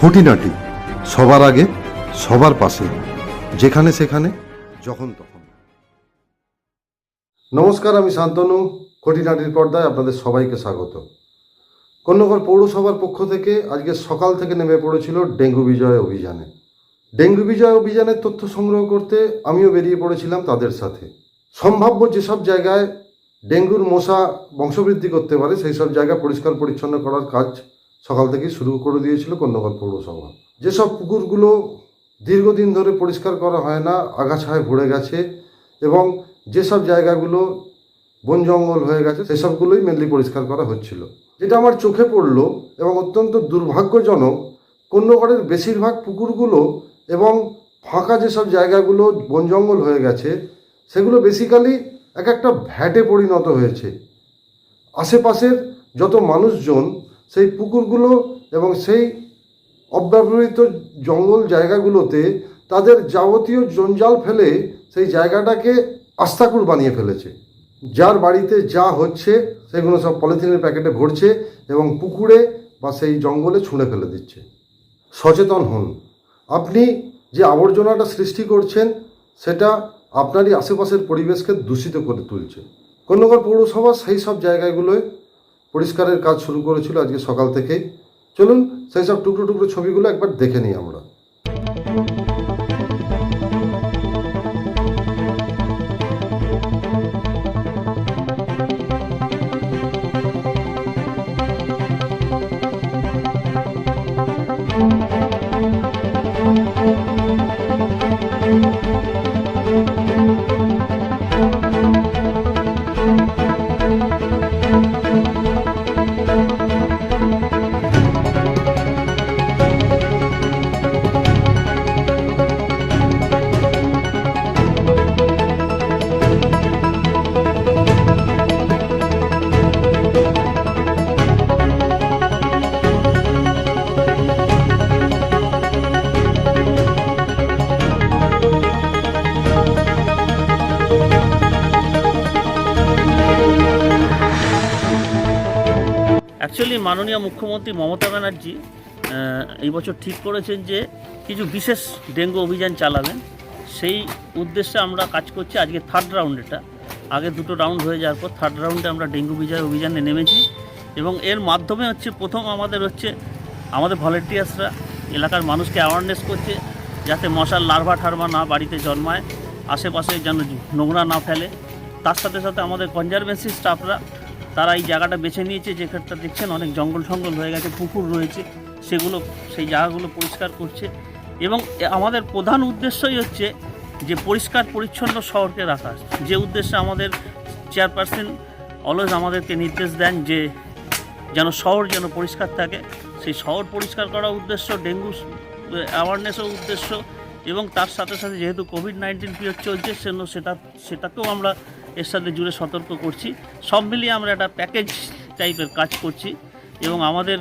খুঁটিনাটি সবার আগে, সবার পাশে, যেখানে সেখানে, যখন তখন। নমস্কার, আমি শান্তনু, খুঁটিনাটির পর্দায় আপনাদের সবাইকে স্বাগত। কন্যগর পৌরসভার পক্ষ থেকে আজকে সকাল থেকে নেমে পড়েছিল ডেঙ্গু বিজয় অভিযানে। ডেঙ্গু বিজয় অভিযানের তথ্য সংগ্রহ করতে আমিও বেরিয়ে পড়েছিলাম তাদের সাথে। সম্ভাব্য যেসব জায়গায় ডেঙ্গুর মশা বংশবৃদ্ধি করতে পারে সেই সব জায়গা পরিষ্কার পরিচ্ছন্ন করার কাজ সকাল থেকে শুরু করে দিয়েছিল কন্যগর পৌরসভা। যেসব পুকুরগুলো দীর্ঘদিন ধরে পরিষ্কার করা হয় না, আগাছায় ভরে গেছে এবং যেসব জায়গাগুলো বন জঙ্গল হয়ে গেছে, সেসবগুলোই মেনলি পরিষ্কার করা হচ্ছিল। যেটা আমার চোখে পড়ল এবং অত্যন্ত দুর্ভাগ্যজনক কন্যগড়ের বেশিরভাগ পুকুরগুলো এবং ফাঁকা যেসব জায়গাগুলো বন জঙ্গল হয়ে গেছে, সেগুলো বেসিক্যালি এক একটা ভ্যাটে পরিণত হয়েছে। আশেপাশের যত মানুষজন সেই পুকুরগুলো এবং সেই অব্যবহৃত জঙ্গল জায়গাগুলোতে তাদের যাবতীয় জঞ্জাল ফেলে সেই জায়গাটাকে আস্তাকুর বানিয়ে ফেলেছে। যার বাড়িতে যা হচ্ছে সেগুলো সব পলিথিনের প্যাকেটে ভরছে এবং পুকুরে বা সেই জঙ্গলে ছুঁড়ে ফেলে দিচ্ছে। সচেতন হন। আপনি যে আবর্জনাটা সৃষ্টি করছেন, সেটা আপনারই আশেপাশের পরিবেশকে দূষিত করে তুলছে। কন্যগর পৌরসভা সেই সব জায়গাগুলোয় পরিষ্কারের কাজ শুরু করেছিল আজকে সকাল থেকেই। চলুন সেই সব টুকরো টুকরো ছবিগুলো একবার দেখে নিই আমরা। অ্যাকচুয়ালি মাননীয় মুখ্যমন্ত্রী মমতা ব্যানার্জি এই বছর ঠিক করেছেন যে কিছু বিশেষ ডেঙ্গু অভিযান চালাবেন। সেই উদ্দেশ্যে আমরা কাজ করছি আজকে থার্ড রাউন্ড এটা। আগে দুটো রাউন্ড হয়ে যাওয়ার পর থার্ড রাউন্ডে আমরা ডেঙ্গু বিজয় অভিযানে নেমেছি এবং এর মাধ্যমে হচ্ছে প্রথম আমাদের হচ্ছে আমাদের ভলেন্টিয়ার্সরা এলাকার মানুষকে অ্যাওয়ারনেস করছে যাতে মশার লার্ভা ঠার্ভা না বাড়িতে জন্মায়, আশেপাশে যেন নোংরা না ফেলে। তার সাথে সাথে আমাদের কনজারভেন্সি স্টাফরা তারা এই জায়গাটা বেছে নিয়েছে যেখানটা দেখছেন অনেক জঙ্গল টঙ্গল হয়ে গেছে, পুকুর রয়েছে, সেগুলো, সেই জায়গাগুলো পরিষ্কার করছে। এবং আমাদের প্রধান উদ্দেশ্যই হচ্ছে যে পরিষ্কার, পরিচ্ছন্ন শহরকে রাখা। যে উদ্দেশ্যে আমাদের চেয়ারপারসন অলওয়েজ আমাদেরকে নির্দেশ দেন যে যেন শহর যেন পরিষ্কার থাকে। সেই শহর পরিষ্কার করার উদ্দেশ্য, ডেঙ্গু অ্যাওয়ারনেসও উদ্দেশ্য এবং তার সাথে সাথে যেহেতু কোভিড নাইন্টিন পিরিয়ড চলছে সেটা, সেটাকেও আমরা এর সাথে জুড়ে সতর্ক করছি। সব মিলিয়ে আমরা একটা প্যাকেজ টাইপের কাজ করছি এবং আমাদের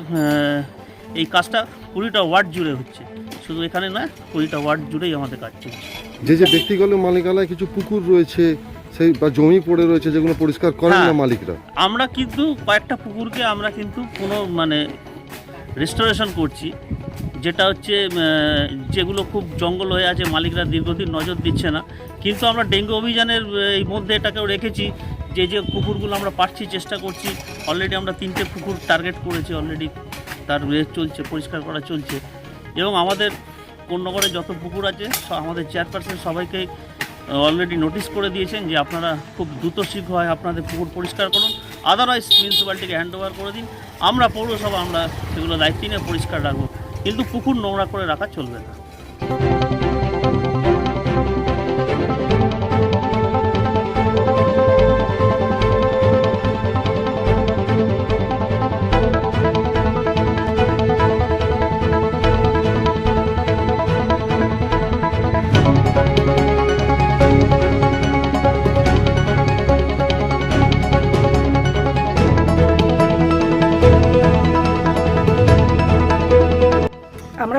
এই কাজটা কুড়িটা ওয়ার্ড জুড়ে হচ্ছে। শুধু এখানে নয় কুড়িটা ওয়ার্ড জুড়েই আমাদের কাজ চলছে। যে যে ব্যক্তিগত মালিকানায় কিছু পুকুর রয়েছে সেই বা জমি পড়ে রয়েছে যেগুলো পরিষ্কার করেন না হ্যাঁ। মালিকরা? আমরা কিন্তু কয়েকটা পুকুরকে আমরা কিন্তু কোনো মানে রেস্টোরেশন করছি, যেটা হচ্ছে যেগুলো খুব জঙ্গল হয়ে আছে, মালিকরা দীর্ঘদিন নজর দিচ্ছে না। কিন্তু আমরা ডেঙ্গু অভিযানের, এই মধ্যে এটাকেও রেখেছি, যে যে পুকুরগুলো আমরা পারছি চেষ্টা করছি অলরেডি আমরা তিনটে পুকুর টার্গেট করেছি অলরেডি তার চলছে, পরিষ্কার করা চলছে। এবং আমাদের কোন্নগরে যত পুকুর আছে আমাদের চেয়ারপারসন সবাইকে অলরেডি নোটিশ করে দিয়েছেন যে আপনারা খুব দ্রুত শীঘ্র হয় আপনাদের পুকুর পরিষ্কার করুন। আদারওয়াইজ মিউনিসিপ্যালিটিকে হ্যান্ড ওভার করে দিন। আমরা পৌরসভা, আমরা সেগুলো দায়িত্ব নিয়ে পরিষ্কার রাখব। কিন্তু পুকুর নোংরা করে রাখা চলবে না।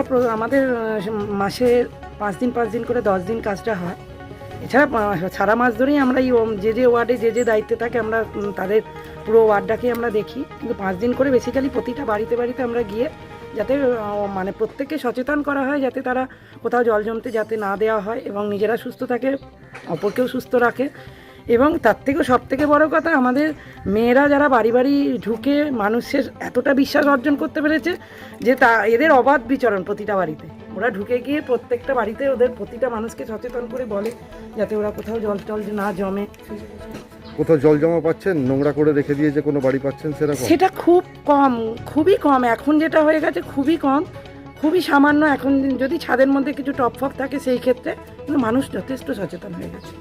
আমরা আমাদের মাসে পাঁচ দিন পাঁচ দিন করে দশ দিন কাজটা হয়। এছাড়া সারা মাস ধরেই আমরা এই যে যে ওয়ার্ডে যে যে দায়িত্বে থাকে আমরা তাদের পুরো ওয়ার্ডটাকে আমরা দেখি। কিন্তু পাঁচ দিন করে বেসিক্যালি প্রতিটা বাড়িতে বাড়িতে আমরা গিয়ে যাতে মানে প্রত্যেককে সচেতন করা হয় যাতে তারা কোথাও জল জমতে যাতে না দেওয়া হয় এবং নিজেরা সুস্থ থাকে, অপরকেও সুস্থ রাখে। এবং তার থেকেও সব থেকে বড় কথা আমাদের মেয়েরা যারা বাড়ি বাড়ি ঢুকে মানুষের এতটা বিশ্বাস অর্জন করতে পেরেছে যে তা এদের অবাধ বিচরণ প্রতিটা বাড়িতে। ওরা ঢুকে গিয়ে প্রত্যেকটা বাড়িতে ওদের প্রতিটা মানুষকে সচেতন করে বলে যাতে ওরা কোথাও জল টল না জমে। কোথাও জল জমা পাচ্ছেন? নোংরা করে রেখে দিয়ে যে কোনো বাড়ি পাচ্ছেন সেরকম? সেটা খুব কম খুবই কম। এখন যেটা হয়ে গেছে খুবই কম খুবই সামান্য। এখন যদি ছাদের মধ্যে কিছু টপ ফপ থাকে সেই ক্ষেত্রে মানুষ যথেষ্ট সচেতন হয়ে গেছে।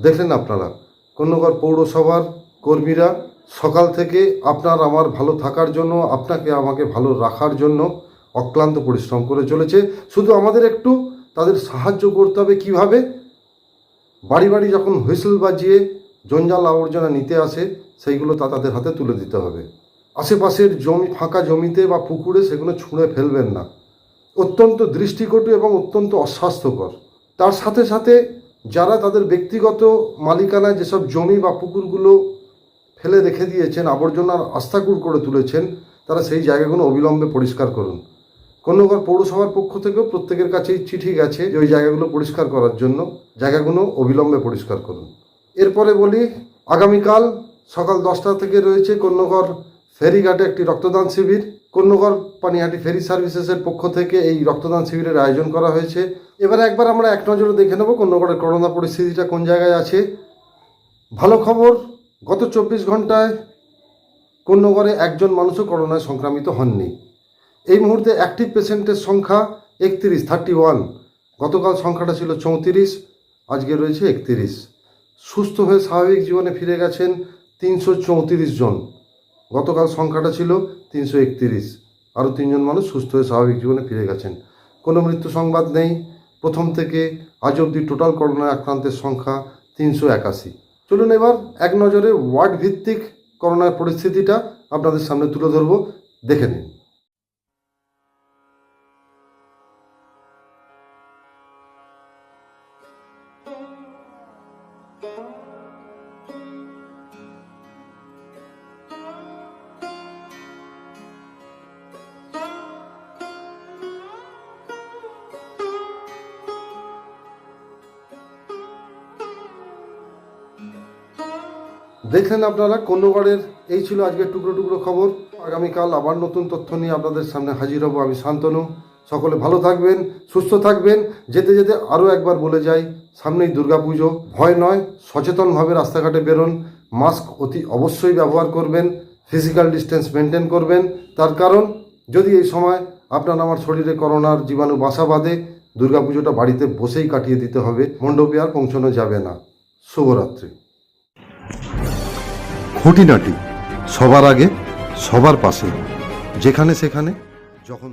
দেখলেন আপনারা কন্যগর পৌরসভার কর্মীরা, সকাল থেকে আপনার আমার ভালো থাকার জন্য, আপনাকে আমাকে ভালো রাখার জন্য অক্লান্ত পরিশ্রম করে চলেছে। শুধু আমাদের একটু তাদের সাহায্য করতে হবে কীভাবে? বাড়ি বাড়ি যখন হুইসেল বাজিয়ে জঞ্জাল আবর্জনা নিতে আসে, সেইগুলো তা তাদের হাতে তুলে দিতে হবে। আশেপাশের জমি, ফাঁকা জমিতে বা পুকুরে সেগুলো ছুঁড়ে ফেলবেন না। অত্যন্ত দৃষ্টিকটু এবং অত্যন্ত অস্বাস্থ্যকর। তার সাথে সাথে যারা তাদের ব্যক্তিগত মালিকানায় যেসব জমি বা পুকুরগুলো ফেলে রেখে দিয়েছেন, আবর্জনার আস্তাকুর করে তুলেছেন, তারা সেই জায়গাগুলো অবিলম্বে পরিষ্কার করুন। কন্যগর পৌরসভার পক্ষ থেকেও প্রত্যেকের কাছেই চিঠি গেছে যে ওই জায়গাগুলো পরিষ্কার করার জন্য, জায়গাগুলো অবিলম্বে পরিষ্কার করুন। এরপরে বলি, আগামীকাল সকাল দশটা থেকে রয়েছে কন্যগর ফেরিঘাটে একটি রক্তদান শিবির। কন্যগর পানিহাটি ফেরি সার্ভিসেসের পক্ষ থেকে এই রক্তদান শিবিরের আয়োজন করা হয়েছে। এবারে একবার আমরা এক নজরে দেখে নেব কন্যগড়ের করোনা পরিস্থিতিটা কোন জায়গায় আছে। ভালো খবর, গত চব্বিশ ঘন্টায় কন্যগড়ে একজন মানুষও করোনায় সংক্রামিত হননি। এই মুহূর্তে অ্যাক্টিভ পেশেন্টের সংখ্যা একত্রিশ থার্টি ওয়ান গতকাল সংখ্যাটা ছিল চৌত্রিশ, আজকে রয়েছে একত্রিশ। সুস্থ হয়ে স্বাভাবিক জীবনে ফিরে গেছেন তিনশো চৌত্রিশ জন। গতকাল সংখ্যাটা ছিল তিনশো একত্রিশ। আরও তিনজন মানুষ সুস্থ হয়ে স্বাভাবিক জীবনে ফিরে গেছেন। কোনো মৃত্যু সংবাদ নেই। প্রথম থেকে আজ অবধি টোটাল করোনায় আক্রান্তের সংখ্যা তিনশো একাশি। চলুন এবার এক নজরে ওয়ার্ড ভিত্তিক করোনার পরিস্থিতিটা আপনাদের সামনে তুলে ধরবো। দেখে নিন। দেখলেন আপনারা কন্যগড়ের এই ছিল আজকে টুকরো টুকরো খবর। আগামীকাল আবার নতুন তথ্য নিয়ে আপনাদের সামনে হাজির হব আমি শান্তনু। সকলে ভালো থাকবেন, সুস্থ থাকবেন, যেতে যেতে আরও একবার বলে যাই, সামনেই দুর্গাপুজো। ভয় নয়, সচেতনভাবে রাস্তাঘাটে বেরোন, মাস্ক অতি অবশ্যই ব্যবহার করবেন, ফিজিক্যাল ডিস্টেন্স মেনটেন করবেন। তার কারণ, যদি এই সময় আপনার আমার শরীরে করোনার জীবাণু বাসা বাঁধে, দুর্গাপুজোটা বাড়িতে বসেই কাটিয়ে দিতে হবে, মণ্ডপে আর পৌঁছানো যাবে না। শুভরাত্রি। খুঁটিনাটি সবার আগে সবার পাশে যেখানে সেখানে যখন